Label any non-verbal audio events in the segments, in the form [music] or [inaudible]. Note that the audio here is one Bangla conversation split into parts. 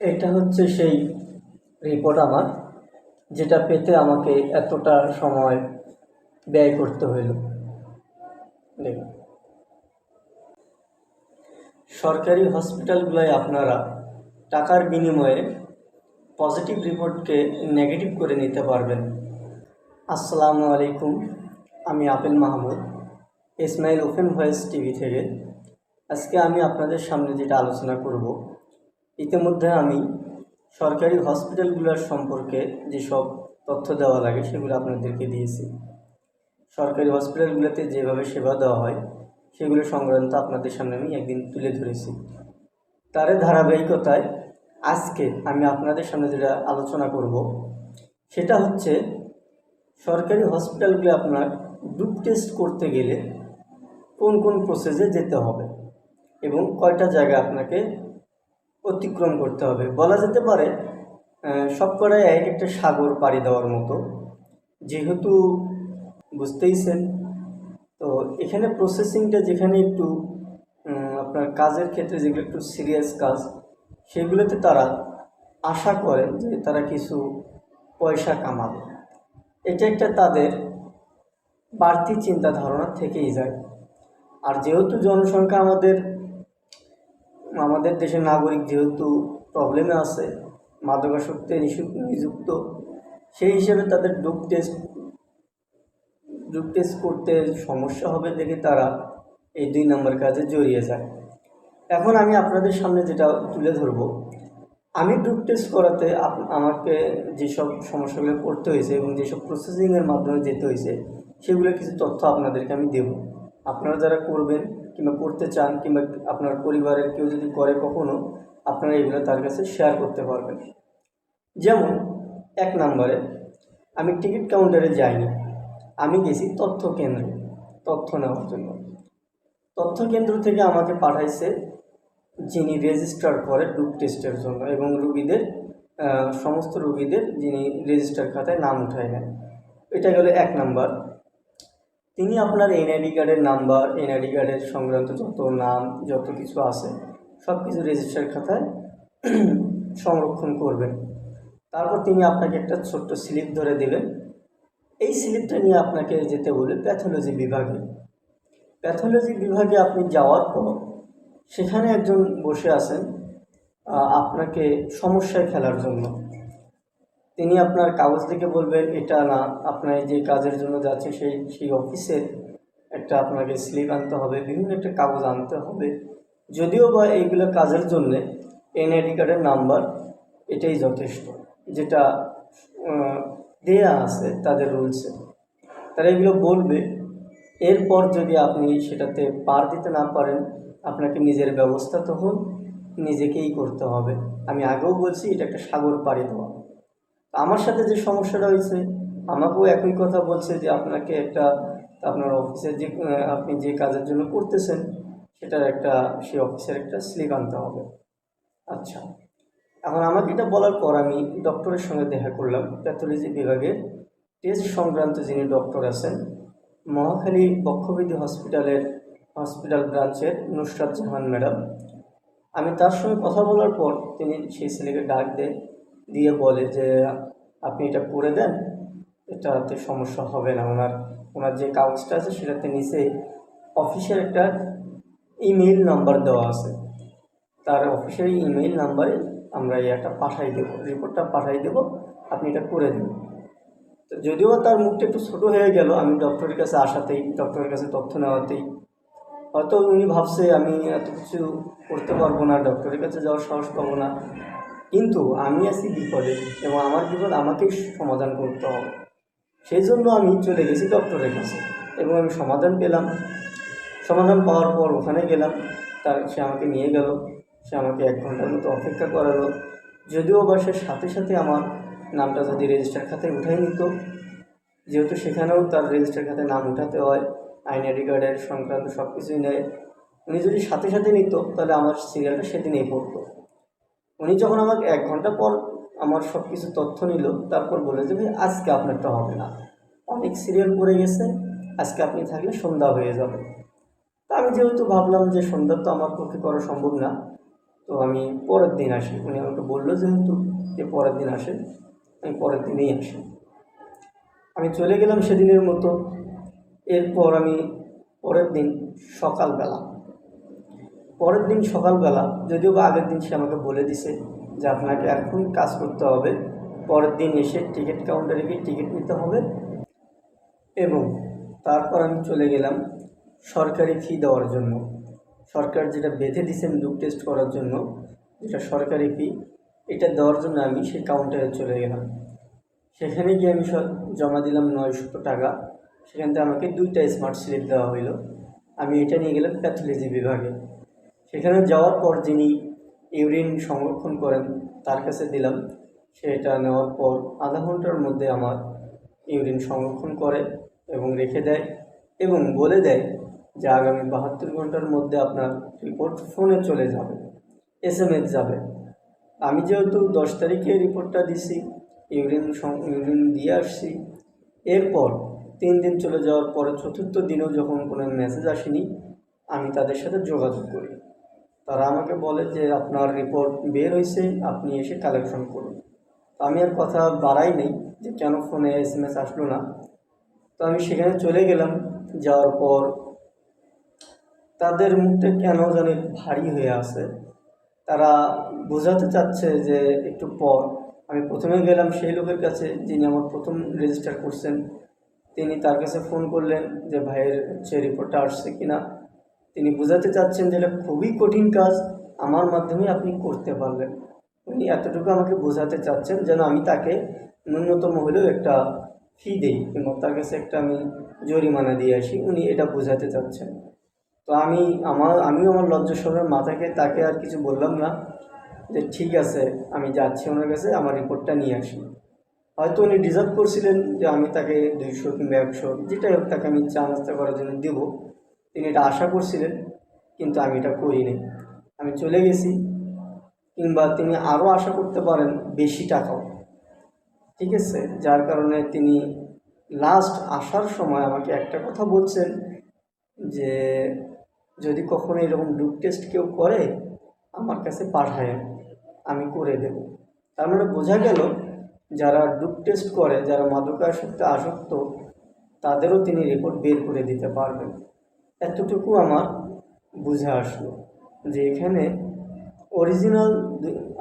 এটা হচ্ছে সেই রিপোর্ট আমার, যেটা পেতে আমাকে এতটা সময় ব্যয় করতে হইল। দেখুন। সরকারি হসপিটালগুলোয় আপনারা টাকার বিনিময়ে পজিটিভ রিপোর্টকে নেগেটিভ করে নিতে পারবেন। আসসালামু আলাইকুম, আমি Apel Mahmud, Ismail open voice TV থেকে। আজকে আমি আপনাদের সামনে যেটা আলোচনা করব ইতিমধ্যে আমি সরকারি হসপিটালগুলোর সম্পর্কে যেসব তথ্য দেওয়া লাগে সেগুলো আপনাদেরকে দিয়েছি। সরকারি হসপিটালগুলোতে যেভাবে সেবা দেওয়া হয়, সেগুলো সংক্রান্ত আপনাদের সামনে আমি একদিন তুলে ধরেছি। তার ধারাবাহিকতায় আজকে আমি আপনাদের সামনে যেটা আলোচনা করব, সেটা হচ্ছে সরকারি হসপিটালগুলো আপনার গ্রুপ টেস্ট করতে গেলে কোন কোন প্রসেসে যেতে হবে এবং কয়টা জায়গা আপনাকে অতিক্রম করতে হবে। বলা যেতে পারে সব কটাই এক একটা সাগর পাড়ি দেওয়ার মতো। যেহেতু বুঝতেইছেন তো এখানে প্রসেসিংটা যেখানে একটু আপনার কাজের ক্ষেত্রে যেগুলো একটু সিরিয়াস কাজ, সেগুলোতে তারা আশা করে যে তারা কিছু পয়সা কামাবে। এটা একটা তাদের বাড়তি চিন্তা ধারণা থেকেই যায়। আর যেহেতু জনসংখ্যা আমাদের আমাদের দেশের নাগরিক যেহেতু প্রবলেমে আছে, মাদকাসক্তি নিযুক্ত, সেই হিসেবে তাদের ডোপ টেস্ট ডোপ টেস্ট করতে সমস্যা হবে দেখে তারা এই দুই নম্বর কাজে জড়িয়ে যায়। এখন আমি আপনাদের সামনে যেটা তুলে ধরব, আমি ডোপ টেস্ট করাতে আমাকে যেসব সমস্যাগুলো পড়তে হয়েছে এবং যেসব প্রসেসিংয়ের মাধ্যমে যেতে হয়েছে সেগুলো কিছু তথ্য আপনাদেরকে আমি দেব। আপনারা যারা করবেন কিংবা করতে চান কিংবা আপনার পরিবারের কেউ যদি করে কখনো, আপনারা এগুলো তার কাছে শেয়ার করতে পারবেন। যেমন, এক নম্বরে, আমি টিকিট কাউন্টারে যাইনি। আমি গেছি তথ্য কেন্দ্রে, তথ্য নেওয়ার জন্য। তথ্য কেন্দ্র থেকে আমাকে পাঠাইছে যিনি রেজিস্টার করে ডুপ টেস্টের জন্য এবং রুগীদের সমস্ত রুগীদের যিনি রেজিস্টার খাতায় নাম উঠায় নেন এটা গেল এক নাম্বার। তিনি আপনার এনআইডি কার্ডের নাম্বার এনআইডি কার্ডের সংক্রান্ত যত নাম যত কিছু আছে সব কিছু রেজিস্টার খাতায় [clears throat] সংরক্ষণ করবেন। তারপর তিনি আপনাকে একটা ছোট্ট স্লিপ ধরে দেবেন। এই স্লিপটা নিয়ে আপনাকে যেতে বলে প্যাথোলজি বিভাগে। প্যাথোলজি বিভাগে আপনি যাওয়ার পর সেখানে একজন বসে আছেন আপনাকে সমস্যায় ফেলার জন্য। তিনি আপনার কাগজ থেকে বলবেন, এটা না, আপনার যে কাজের জন্য যাচ্ছে সেই সেই অফিসের একটা আপনাকে স্লিপ আনতে হবে, বিভিন্ন একটা কাগজ আনতে হবে। যদিও বা এইগুলো কাজের জন্যে এনআইডি কার্ডের নাম্বার এটাই যথেষ্ট, যেটা দেয়া আছে তাদের রুলসে তারা এগুলো বলবে, এরপর যদি আপনি সেটাতে পার দিতে না পারেন, আপনাকে নিজের ব্যবস্থা তখন নিজেকেই করতে হবে। আমি আগেও বলছি, এটা একটা সাগর পাড়ি দেওয়া। আমার সাথে যে সমস্যাটা হয়েছে, আমাকেও একই কথা বলছে যে আপনাকে একটা, আপনার অফিসে যে আপনি যে কাজের জন্য করতেছেন, সেটার একটা, সেই অফিসের একটা স্লিপ আনতে হবে। আচ্ছা এখন আমাকে এটা বলার পর আমি ডক্টরের সঙ্গে দেখা করলাম প্যাথোলজি বিভাগে টেস্ট সংক্রান্ত যিনি ডক্টর আছেন, মহাখালী বক্ষবিধি হসপিটালের হসপিটাল ব্রাঞ্চের নুসরাত জাহান ম্যাডাম। আমি তার সঙ্গে কথা বলার পর তিনি সেই ছেলেকে ডাক দেয় দিয়ে বলে যে, আপনি এটা করে দেন, এটাতে সমস্যা হবে না। ওনার ওনার যে কাগজটা আছে সেটাতে নিচে অফিসের একটা ইমেইল নাম্বার দেওয়া আছে। তার অফিসের ইমেইল নাম্বারে আমরা এটা পাঠাই দেবো, রিপোর্টটা পাঠাই দেবো, আপনি এটা করে দিন। তো যদিও তার মুখটা একটু ছোটো হয়ে গেল, আমি ডক্টরের কাছে আসাতেই, ডক্টরের কাছে তথ্য নেওয়াতেই, হয়তো উনি ভাবছে, আমি এত কিছু করতে পারব না, ডক্টরের কাছে যাওয়ার সাহস পাবো না। কিন্তু আমি আছি বিপদে এবং আমার বিপদ আমাকেই সমাধান করতে হবে। সেই জন্য আমি চলে গেছি ডক্টরের কাছে এবং আমি সমাধান পেলাম। সমাধান পাওয়ার পর ওখানে গেলাম। তার, সে আমাকে নিয়ে গেল। সে আমাকে এক ঘণ্টার মতো অপেক্ষা করালো। যদিও বা সে সাথে সাথে আমার নামটা যদি রেজিস্টার খাতায় উঠাই নিত। যেহেতু সেখানেও তার রেজিস্টার খাতায় নাম উঠাতে হয়, আইন আইডি কার্ডের সংক্রান্ত সব কিছুই নেয়। উনি যদি সাথে সাথে নিত, তাহলে আমার সিরিয়ালটা সেদিনেই পড়তো। উনি যখন আমাকে এক ঘণ্টা পর আমার সব কিছু তথ্য নিল, তারপর বলে যে, ভাই, আজকে আপনারটা হবে না। অনেক সিরিয়াল পড়ে গেছে, আজকে আপনি থাকলে সন্ধ্যা হয়ে যাবে। তা আমি যেহেতু ভাবলাম যে, সন্ধ্যা তো আমার পক্ষে করা সম্ভব না, তো আমি পরের দিন আসি। উনি আমাকে বলল যেহেতু যে পরের দিন আসে, আমি পরের দিনেই আসি। আমি চলে গেলাম সেদিনের মতো। এরপর আমি পরের দিন সকালবেলা পরের দিন সকালবেলা, যদিও বা আগের দিন সে আমাকে বলে দিছে যে আপনাকে এখন কাজ করতে হবে। পরের দিন এসে টিকিট কাউন্টারে গিয়ে টিকিট নিতে হবে এবং তারপর আমি চলে গেলাম সরকারি ফি দেওয়ার জন্য। সরকার যেটা বেঁধে দিয়েছেন লুক টেস্ট করার জন্য, যেটা সরকারি ফি, এটা দেওয়ার জন্য আমি সেই কাউন্টারে চলে গেলাম। সেখানে গিয়ে আমি জমা দিলাম নয়শো টাকা। সেখান থেকে আমাকে দুইটা স্মার্ট স্লিপ দেওয়া হইল। আমি এটা নিয়ে গেলাম প্যাথোলজি বিভাগে। সেখানে যাওয়ার পর যিনি ইউরিন সংরক্ষণ করেন, তার কাছে দিলাম। সেটা নেওয়ার পর আধা ঘণ্টার মধ্যে আমার ইউরিন সংরক্ষণ করে এবং রেখে দেয় এবং বলে দেয় যে আগামী বাহাত্তর ঘণ্টার মধ্যে আপনার রিপোর্ট ফোনে চলে যাবে এস এম এস যাবে। আমি যেহেতু দশ তারিখে রিপোর্টটা দিছি, ইউরিন ইউরিন দিয়ে আসছি, এরপর তিন দিন চলে যাওয়ার পরে চতুর্থ দিনেও যখন কোনো মেসেজ আসেনি, আমি তাদের সাথে যোগাযোগ করি। তারা আমাকে বলে যে আপনার রিপোর্ট বের হয়েছে আপনি এসে কালেকশন করুন। তো আমি আর কথা বাড়াই নেই যে কেন ফোনে এস এম এস আসলো না। তো আমি সেখানে চলে গেলাম, যাওয়ার পর তাদের মুখটা কেন জানি ভারী হয়ে আছে। তারা বোঝাতে চাচ্ছে যে একটু পর। আমি প্রথমে গেলাম সেই লোকের কাছে যিনি আমার প্রথম রেজিস্টার করছেন। তিনি তার কাছে ফোন করলেন যে ভাইয়ের হচ্ছে রিপোর্টটা আসছে কিনা। তিনি বোঝাতে চাচ্ছেন যে এটা খুবই কঠিন কাজ, আমার মাধ্যমে আপনি করতে পারবেন উনি এতটুকু আমাকে বোঝাতে চাচ্ছেন যেন আমি তাকে ন্যূনতম হলেও একটা ফি দিই কিংবা তার কাছে একটা আমি জরিমানা দিয়ে আসি, উনি এটা বোঝাতে চাচ্ছেন। তো আমি আমার, আমিও আমার লজ্জা শরমের মাথাকে, তাকে আর কিছু বললাম না যে ঠিক আছে, আমি যাচ্ছি ওনার কাছে, আমার রিপোর্টটা নিয়ে আসি। হয়তো উনি ডিজার্ভ করছিলেন যে আমি তাকে দুইশো কিংবা একশো, যেটাই হোক তাকে আমি চা নাস্তা করার জন্য দেবো। তিনি এটা আশা করছিলেন, কিন্তু আমি এটা করিনি। আমি চলে গেছি, কিংবা তিনি আরও আশা করতে পারেন বেশি টাকাও। ঠিক আছে? যার কারণে তিনি লাস্ট আসার সময় আমাকে একটা কথা বলছেন যে, যদি কখনো এরকম ডুপ টেস্ট কেউ করে, আমার কাছে পাঠায় আমি করে দেব। তার মানে বোঝা গেল, যারা ডুপ টেস্ট করে, যারা মাদকাসক্তে আসক্ত, তাদেরও তিনি রেকর্ড বের করে দিতে পারবেন। এতটুকু আমার বুঝে আসলো যে এখানে অরিজিনাল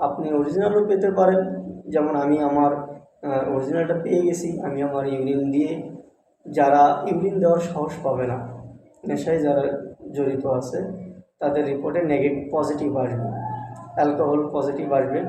আপনি অরিজিনালও পেতে পারেন। যেমন আমি আমার অরিজিনালটা পেয়ে গেছি, আমি আমার ইউরিন দিয়ে যারা ইউরিন দেওয়ার সাহস পাবে না, নেশায় যারা জড়িত আছে, তাদের রিপোর্টে নেগেটিভ পজিটিভ আসবে। অ্যালকোহল পজিটিভ আসবে